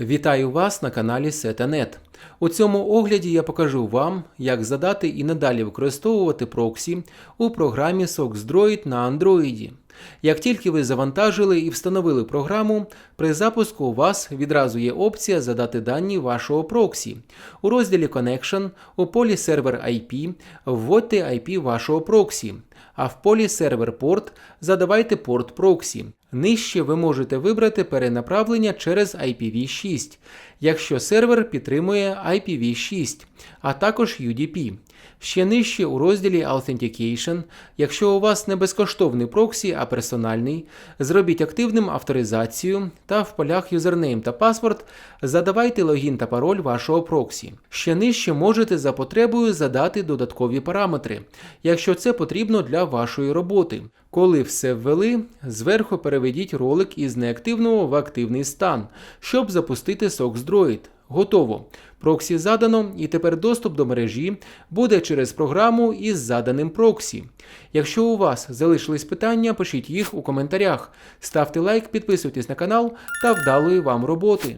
Вітаю вас на каналі Setanet. У цьому огляді я покажу вам, як задати і надалі використовувати проксі у програмі SoxDroid на Android. Як тільки ви завантажили і встановили програму, при запуску у вас відразу є опція задати дані вашого проксі. У розділі Connection у полі Server IP вводьте IP вашого проксі, а в полі Server Port задавайте порт проксі. Нижче ви можете вибрати перенаправлення через IPv6, якщо сервер підтримує IPv6, а також UDP. Ще нижче у розділі Authentication, якщо у вас не безкоштовний проксі, а персональний, зробіть активним авторизацію та в полях юзернейм та паспорт задавайте логін та пароль вашого проксі. Ще нижче можете за потребою задати додаткові параметри, якщо це потрібно для вашої роботи. Коли все ввели, зверху переведіть ролик із неактивного в активний стан, щоб запустити SoxDroid. Готово. Проксі задано, і тепер доступ до мережі буде через програму із заданим проксі. Якщо у вас залишились питання, пишіть їх у коментарях. Ставте лайк, підписуйтесь на канал та вдалої вам роботи.